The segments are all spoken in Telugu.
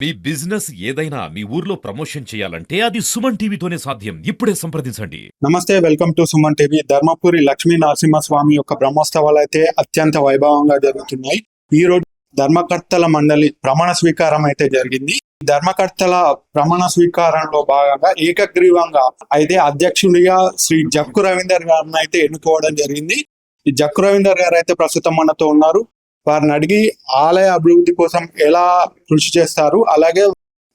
మీ బిజినెస్ ఏదైనా మీ ఊర్లో ప్రమోషన్ చేయాలంటే అది సుమన్ టీవీతోనే సాధ్యం. ఇప్పుడే సంప్రదించండి. నమస్తే welcome to Suman TV. Dharmapuri Lakshmi Narasimhaswamy యొక్క బ్రహ్మోత్సవాలు అయితే అత్యంత వైభవంగా జరుగుతున్నాయి. ఈ రోజు ధర్మకర్తల మండలి ప్రమాణ స్వీకారం అయితే జరిగింది. ధర్మకర్తల ప్రమాణ స్వీకారంలో భాగంగా ఏకగ్రీవంగా అయితే అధ్యక్షుడిగా శ్రీ జక్కు రవీందర్ గారిని అయితే ఎన్నుకోవడం జరిగింది. ఈ జక్కు రవీందర్ గారు అయితే ప్రస్తుతం మనతో ఉన్నారు. వారిని అడిగి ఆలయ అభివృద్ధి కోసం ఎలా కృషి చేస్తారు అలాగే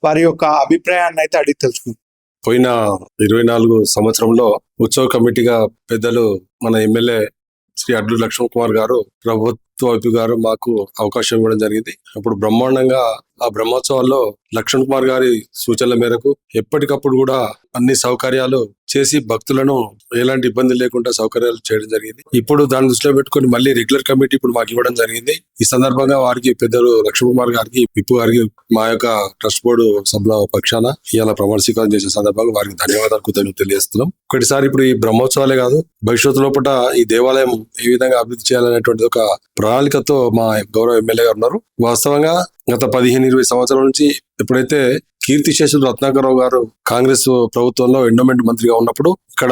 వారి యొక్క అభిప్రాయాన్ని అయితే అడిగి తెలుసుకుంటారు పోయిన ఇరవై నాలుగు సంవత్సరంలో ఉత్సవ కమిటీగా పెద్దలు మన ఎమ్మెల్యే శ్రీ అడ్లు లక్ష్మణ్ కుమార్ గారు ప్రభుత్వ వైపు గారు మాకు అవకాశం ఇవ్వడం జరిగింది. అప్పుడు బ్రహ్మాండంగా ఆ బ్రహ్మోత్సవాల్లో లక్ష్మణ్ కుమార్ గారి సూచనల మేరకు ఎప్పటికప్పుడు కూడా అన్ని సౌకర్యాలు చేసి భక్తులను ఎలాంటి ఇబ్బంది లేకుండా సౌకర్యాలు చేయడం జరిగింది. ఇప్పుడు దాని దృష్టిలో పెట్టుకొని మళ్ళీ రెగ్యులర్ కమిటీ ఇప్పుడు మాకు ఇవ్వడం జరిగింది. ఈ సందర్భంగా వారికి పెద్దలు లక్ష్మణ్ కుమార్ గారికి పిప్పు గారికి మా యొక్క ట్రస్ట్ బోర్డు సభ్యుల పక్షాన ఇలా ప్రమాణ స్వీకారం చేసే సందర్భంగా వారికి ధన్యవాదాలు కృతజ్ఞతలు తెలియజేస్తున్నాం. ఒకటిసారి ఇప్పుడు ఈ బ్రహ్మోత్సవాలే కాదు భవిష్యత్తు లోపల ఈ దేవాలయం ఏ విధంగా అభివృద్ధి చేయాలనేటువంటి ఒక ప్రణాళికతో మా గౌరవ ఎమ్మెల్యే గారు ఉన్నారు. వాస్తవంగా గత పదిహేను ఇరవై సంవత్సరాల నుంచి ఎప్పుడైతే కీర్తిశేషులు రత్నాకరరావు గారు కాంగ్రెస్ ప్రభుత్వంలో ఎండోమెంట్ మంత్రిగా ఉన్నప్పుడు ఇక్కడ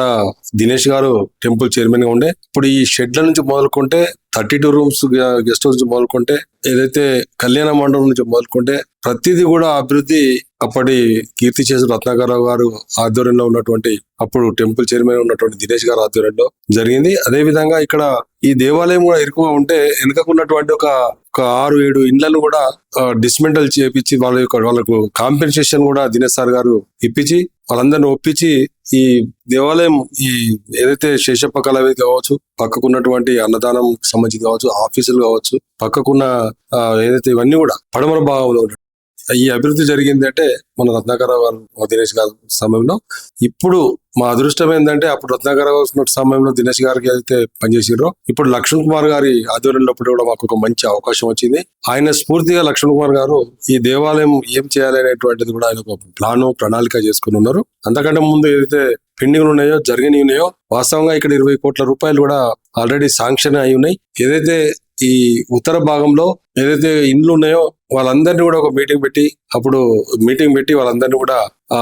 దినేష్ గారు టెంపుల్ చైర్మన్గా ఉండే ఇప్పుడు ఈ షెడ్ల నుంచి మొదలుకుంటే thirty two rooms guest house నుంచి మొదలుకుంటే ఏదైతే కళ్యాణ మండపం నుంచి మొదలుకుంటే ప్రతిదీ కూడా అభివృద్ధి అప్పటి కీర్తి చేసిన రత్నాకరరావు గారు ఆధ్వర్యంలో ఉన్నటువంటి అప్పుడు టెంపుల్ చైర్మన్ ఉన్నటువంటి దినేష్ గారు ఆధ్వర్యంలో జరిగింది. అదే విధంగా ఇక్కడ ఈ దేవాలయం కూడా ఎక్కువ ఉంటే వెనుకకున్నటువంటి ఒక ఒక ఆరు ఏడు ఇండ్లను కూడా డిస్మెంటల్ చేపించి వాళ్ళ యొక్క వాళ్ళకు కాంపెన్సేషన్ కూడా దినేష్ సార్ గారు ఇప్పించి వాళ్ళందరిని ఒప్పించి ఈ దేవాలయం ఈ ఏదైతే శేషప్ప కళావేది కావచ్చు పక్కకున్నటువంటి అన్నదానం సంబంధించి కావచ్చు ఆఫీసులు కావచ్చు పక్కకున్న ఏదైతే ఇవన్నీ కూడా పడమర భాగంలో ఈ అభివృద్ధి జరిగింది అంటే మన రత్నాకరరావు గారు దినేష్ గారు సమయంలో. ఇప్పుడు మా అదృష్టం ఏంటంటే అప్పుడు రత్నాకరరావు సమయంలో దినేష్ గారికి అయితే పనిచేసారో ఇప్పుడు లక్ష్మణ్ కుమార్ గారి ఆధ్వర్యంలో కూడా మాకు ఒక మంచి అవకాశం వచ్చింది. ఆయన స్ఫూర్తిగా లక్ష్మణ్ కుమార్ గారు ఈ దేవాలయం ఏం చేయాలి అనేటువంటిది కూడా ఆయన ఒక ప్లాను ప్రణాళిక చేసుకుని ఉన్నారు. అంతకంటే ముందు ఏదైతే పెండింగ్లు ఉన్నాయో జరిగినవి ఉన్నాయో వాస్తవంగా ఇక్కడ ఇరవై కోట్ల రూపాయలు కూడా ఆల్రెడీ శాంక్షన్ అయి ఉన్నాయి. ఏదైతే ఈ ఉత్తర భాగంలో ఏదైతే ఇండ్లు ఉన్నాయో వాళ్ళందరినీ కూడా ఒక మీటింగ్ పెట్టి అప్పుడు మీటింగ్ పెట్టి వాళ్ళందరినీ కూడా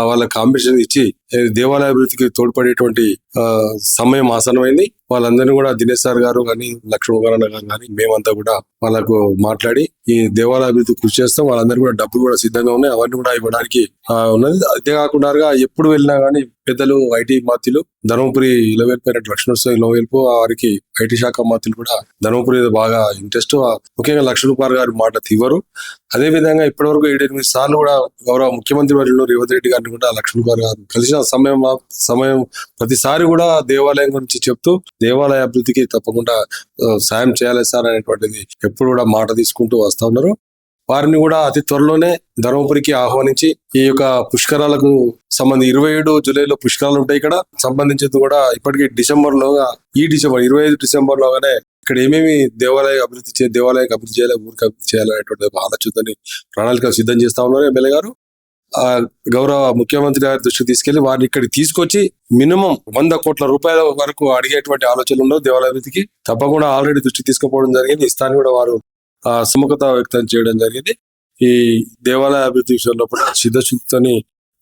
వాళ్ళ కాంపిటీషన్ ఇచ్చి దేవాలయ అభివృద్ధికి తోడ్పడేటువంటి ఆ, సమయం ఆసనమైంది వాళ్ళందరినీ కూడా దినేష్ సార్ గారు కానీ లక్ష్మణ్ గారు కానీ మేమంతా కూడా వాళ్ళకు మాట్లాడి ఈ దేవాలయ అభివృద్ధి కృషి చేస్తాం. వాళ్ళందరూ కూడా డబ్బులు కూడా సిద్ధంగా ఉన్నాయి. అవన్నీ కూడా ఇవ్వడానికి ఉన్నది. అంతే కాకుండా ఎప్పుడు వెళ్ళినా కానీ పెద్దలు ఐటీ మాత్యులు ధర్మపురి ఇలవేల్పు లక్ష్మణస్వామి ఇలవేల్పు వారికి ఐటీ శాఖ మాత్రులు కూడా ధర్మపురి బాగా ఇంట్రెస్ట్. ముఖ్యంగా లక్ష్మణ్ కుమార్ గారి మాట తీవరు. అదే విధంగా ఇప్పటివరకు ఏడెనిమిది సార్లు కూడా గౌరవ ముఖ్యమంత్రి వర్యులు రేవంత్ రెడ్డి గారిని కూడా లక్ష్మణ్ కుమార్ గారు కలిసిన సమయం సమయం ప్రతిసారి కూడా దేవాలయం గురించి చెప్తూ దేవాలయ అభివృద్ధికి తప్పకుండా సాయం చేయాలి సార్ అనేటువంటిది ఎప్పుడు కూడా మాట తీసుకుంటూ వస్తా ఉన్నారు. వారిని కూడా అతి త్వరలోనే ధర్మపురికి ఆహ్వానించి ఈ యొక్క పుష్కరాలకు సంబంధించి ఇరవై ఏడు జూలైలో పుష్కరాలు ఉంటాయి ఇక్కడ. సంబంధించింది కూడా ఇప్పటికీ డిసెంబర్ లోగా ఈ డిసెంబర్ ఇరవై ఐదు డిసెంబర్ లోగానే ఇక్కడ ఏమేమి దేవాలయ అభివృద్ధి చే దేవాలయానికి అభివృద్ధి చేయాలి ఊరికి అభివృద్ధి చేయాలనేటువంటి ఆలోచనని ప్రణాళిక సిద్ధం చేస్తా ఉన్నారు ఎమ్మెల్యే గారు. ఆ గౌరవ ముఖ్యమంత్రి గారి దృష్టికి తీసుకెళ్ళి వారిని ఇక్కడికి తీసుకొచ్చి మినిమం వంద కోట్ల రూపాయల వరకు అడిగేటువంటి ఆలోచనలు దేవాలయ అభివృద్ధికి. తప్పకుండా ఆల్రెడీ దృష్టి తీసుకుపోవడం జరిగింది. ఇస్తాన్ని కూడా వారు సుముఖత వ్యక్తం చేయడం జరిగింది. ఈ దేవాలయ అభివృద్ధి విషయంలో కూడా సిద్ధశుద్ధితోని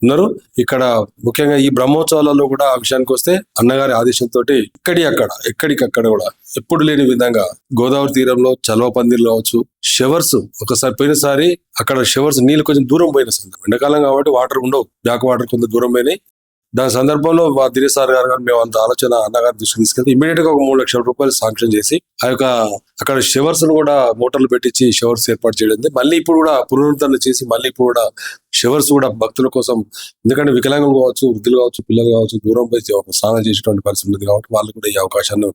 ఉన్నారు. ఇక్కడ ముఖ్యంగా ఈ బ్రహ్మోత్సవాలలో కూడా ఆ విషయానికి వస్తే అన్నగారి ఆదేశంతో ఇక్కడి అక్కడ ఎక్కడికక్కడ కూడా ఎప్పుడు లేని విధంగా గోదావరి తీరంలో చలవ పందిర్లు కావచ్చు షవర్స్ ఒకసారి పోయినసారి అక్కడ షవర్స్ నీళ్ళు కొంచెం దూరం పోయిన సందర్భం. ఎండాకాలం కాబట్టి వాటర్ ఉండవు. బ్యాక్ వాటర్ కొంత దూరం పోయినాయి. దాని సందర్భంలో మా దినేష్ సార్ గారు కానీ మేము అంత ఆలోచన అన్నగారు దృష్టికి తీసుకెళ్తే ఇమీడియట్గా ఒక మూడు లక్షల రూపాయలు శాంక్షన్ చేసి ఆ యొక్క అక్కడ షవర్స్ను కూడా మోటార్లు పెట్టించి షవర్స్ ఏర్పాటు చేయడం మళ్ళీ ఇప్పుడు కూడా పునరుద్ధరణ చేసి మళ్ళీ ఇప్పుడు కూడా షవర్స్ కూడా భక్తుల కోసం ఎందుకంటే వికలాంగులు కావచ్చు వృద్ధులు కావచ్చు పిల్లలు కావచ్చు దూరం పోయి స్నానం చేసేటువంటి పరిస్థితి ఉంది కాబట్టి వాళ్ళు కూడా ఈ అవకాశాన్ని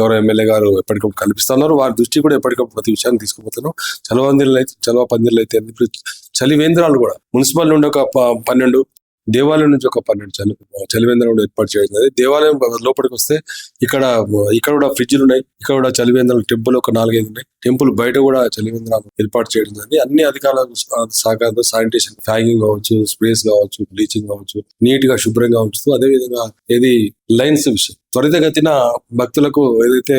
గౌరవ ఎమ్మెల్యే గారు ఎప్పటికప్పుడు కల్పిస్తున్నారు. వారి దృష్టి కూడా ఎప్పటికప్పుడు ప్రతి విషయాన్ని తీసుకుపోతున్నారు. చలవ అయితే చలవ పందిరులు అయితే చలివేంద్రాలు చలి వేంద్రాలు కూడా మున్సిపల్ నుండి ఒక ప- పన్నెండు దేవాలయం నుంచి ఒక పన్నెండు చలి చలివేంద్రం కూడా ఏర్పాటు చేయడం దేవాలయం లోపలికి వస్తే ఇక్కడ ఇక్కడ కూడా ఫ్రిడ్జ్లు ఉన్నాయి. ఇక్కడ కూడా చలివేంద్రాలు టెంపుల్ ఒక నాలుగైదు ఉన్నాయి. టెంపుల్ బయట కూడా చలివేంద్రాలు ఏర్పాటు చేయడం జరిగింది. అన్ని అధికారుల సహకారంతో శానిటేషన్ ఫ్యాగింగ్ కావచ్చు స్ప్రేస్ కావచ్చు బ్లీచింగ్ కావచ్చు నీట్గా శుభ్రంగా ఉంచుతూ అదే విధంగా ఏది లైన్స్ విషయం. త్వరితగతిన భక్తులకు ఏదైతే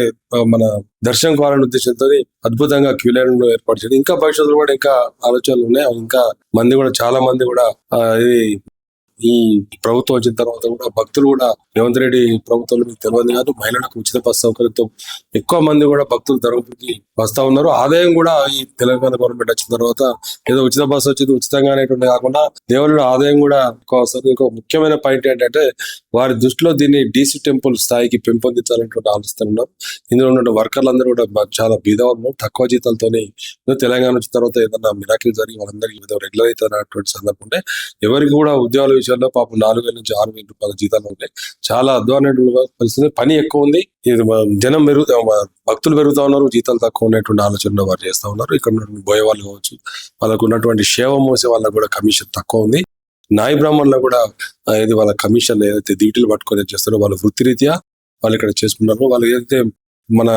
మన దర్శనం కావాలనే ఉద్దేశంతో అద్భుతంగా క్యూ లైన్ ఏర్పాటు చేయడం. ఇంకా భవిష్యత్తులో కూడా ఇంకా ఆలోచనలు ఉన్నాయి. ఇంకా మంది కూడా చాలా మంది కూడా ఇది ఈ ప్రభుత్వం వచ్చిన తర్వాత కూడా భక్తులు కూడా రేవంత్ రెడ్డి ప్రభుత్వంలో మీకు తెలియదు కాదు మహిళలకు ఉచిత బస్ సౌకర్యంతో ఎక్కువ మంది కూడా భక్తులు ధర్మపురికి వస్తా ఉన్నారు. ఆదాయం కూడా ఈ తెలంగాణ గవర్నమెంట్ వచ్చిన తర్వాత ఏదో ఉచిత బస్సు వచ్చింది ఉచితంగా అనేటువంటి కాకుండా దేవుళ్ళ ఆదాయం కూడా ఎక్కువ వస్తుంది ఇంకో ముఖ్యమైన పాయింట్ ఏంటంటే వారి దృష్టిలో దీన్ని డీసీ టెంపుల్ స్థాయికి పెంపొందించాలనేటువంటి ఆలోచిస్తున్నాం ఇందులో ఉన్న వర్కర్లు అందరూ కూడా చాలా బీదవాళ్ళు తక్కువ జీతాలతోనే తెలంగాణ వచ్చిన తర్వాత ఏదన్నా మిరాకిల్ జరిగి వాళ్ళందరికీ ఏదో రెగ్యులర్ అయితే సందర్భం ఉంటే ఎవరికి కూడా ఉద్యోగాల విషయం విషయంలో పాపం నాలుగు వేల నుంచి ఆరు వేల రూపాయల జీతాలు ఉంటాయి చాలా అధ్వానమైన పరిస్థితి. పని ఎక్కువ ఉంది. ఇది జనం పెరుగు భక్తులు పెరుగుతా ఉన్నారు. జీతాలు తక్కువ ఉన్నటువంటి ఆలోచనలో వారు చేస్తా ఉన్నారు. ఇక్కడ ఉన్నటువంటి బోయే వాళ్ళు కావచ్చు వాళ్ళకు ఉన్నటువంటి సేవ మోసే వాళ్ళకు కూడా కమిషన్ తక్కువ ఉంది. నాయ బ్రాహ్మణులు కూడా ఏది వాళ్ళ కమిషన్ ఏదైతే డ్యూటీలు పట్టుకొని చేస్తారో వాళ్ళ వృత్తిరీత్యా వాళ్ళు ఇక్కడ చేసుకున్నారో వాళ్ళు ఏదైతే మన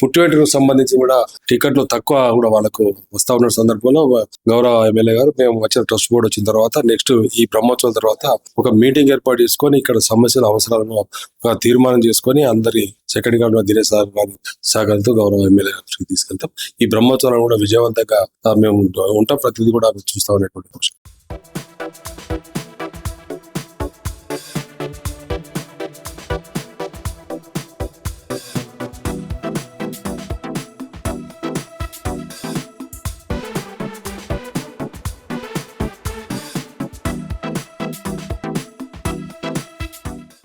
పుట్టివేటకు సంబంధించి కూడా టికెట్లు తక్కువ కూడా వాళ్ళకు వస్తా ఉన్న సందర్భంలో గౌరవ ఎమ్మెల్యే గారు మేము వచ్చిన ట్రస్ట్ బోర్డు వచ్చిన తర్వాత నెక్స్ట్ ఈ బ్రహ్మోత్సవం తర్వాత ఒక మీటింగ్ ఏర్పాటు చేసుకొని ఇక్కడ సమస్యల అవసరాలను తీర్మానం చేసుకొని అందరి సెకండ్ గవర్నర్ దినేష్ సార్ గారి సహకారంతో గౌరవ ఎమ్మెల్యే గారికి తీసుకెళ్తాం. ఈ బ్రహ్మోత్సవం కూడా విజయవంతంగా మేము ఉంటాం. ప్రతిదీ కూడా చూస్తాం ఉన్నటువంటి